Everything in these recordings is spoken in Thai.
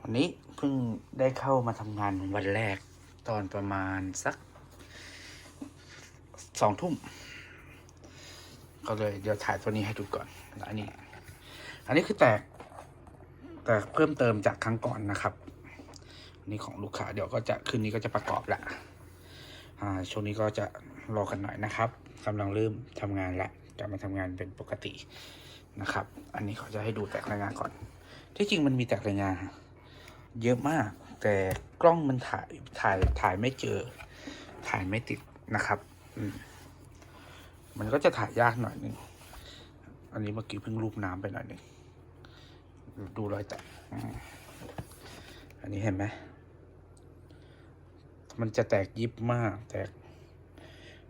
วันนี้เพิ่งได้เข้ามาทำงานวันแรก ตอนประมาณสักสองทุ่ม ก็เลยเดี๋ยวถ่ายตัวนี้ให้ดูก่อนอันนี้ อันนี้คือแตก แตกเพิ่มเติมจากครั้งก่อนนะครับอันนี้ของลูกค้าเดี๋ยวก็จะคืนนี้ก็จะประกอบละอ่าช่วงนี้ก็จะรอกันหน่อยนะครับกำลังเริ่มทำงานละกลับมาทำงานเป็นปกตินะครับ อันนี้เขาจะให้ดูแตกรายงานก่อน ที่จริงมันมีแตกรายงานเยอะมาก แต่กล้องมันถ่ายถ่ายถ่ายไม่เจอ ถ่ายไม่ติดนะครับมันก็จะถ่ายยากหน่อยนึงอันนี้เมื่อกี้เพิ่งรูปน้ำไปหน่อยนึงดูรอยแตกอันนี้เห็นไหมมันจะแตกยิบมาก แตก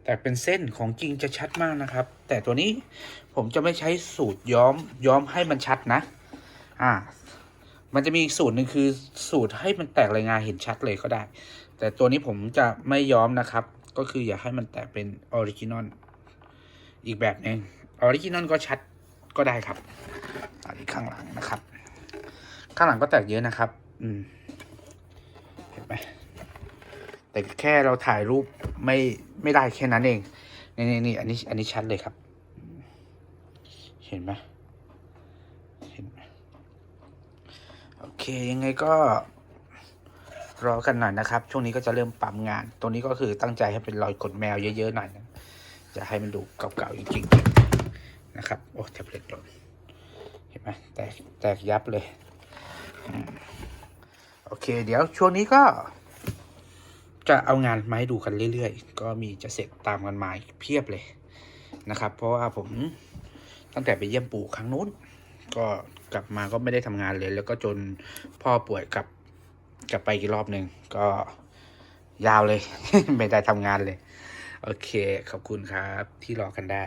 แตกเป็นเส้นของจริงจะชัดมากนะครับ แต่ตัวนี้ผมจะไม่ใช้สูตรย้อมย้อมให้มันชัดนะ อ่า มันจะมีอีกสูตรหนึ่งคือสูตรให้มันแตกรายงานเห็นชัดเลยก็ได้ แต่ตัวนี้ผมจะไม่ย้อมนะครับ ก็คืออยากให้มันแตกเป็นออริจินอลอีกแบบหนึ่งออริจินอลก็ชัดก็ได้ครับอันนี้ข้างหลังนะครับ ข้างหลังก็แตกเยอะนะครับ อืมเห็นไหมแต่แค่เราถ่ายรูปไม่ไม่ได้แค่นั้นเองนี่นี่นี่อันนี้อันนี้ชัดเลยครับ เห็นไหมเห็นไหมโอ เคยังไงก็รอกันหน่อยนะครับ ช่วงนี้ก็จะเริ่มปั๊มงานตรงนี้ก็คือตั้งใจให้เป็นรอยกดแมวเยอะๆหน่อยนะจะให้มันดูเก่าๆจริงๆนะครับ โอ้แท็บเล็ตหล่นเห็นไหมแตกแตกยับเลยอโอเค เดี๋ยวช่วงนี้ก็ จะเอางานมาให้ดูกันเรื่อยๆ ก็มีจะเสร็จตามกันมาเพียบเลยนะครับ เพราะว่าผมตั้งแต่ไปเยี่ยมปู่ครั้งนู้น ก็กลับมาก็ไม่ได้ทำงานเลย แล้วก็จนพ่อป่วยกลับกลับไปอีกรอบหนึ่งก็ยาวเลย ไม่ได้ทำงานเลย โอเค ขอบคุณครับที่รอกันได้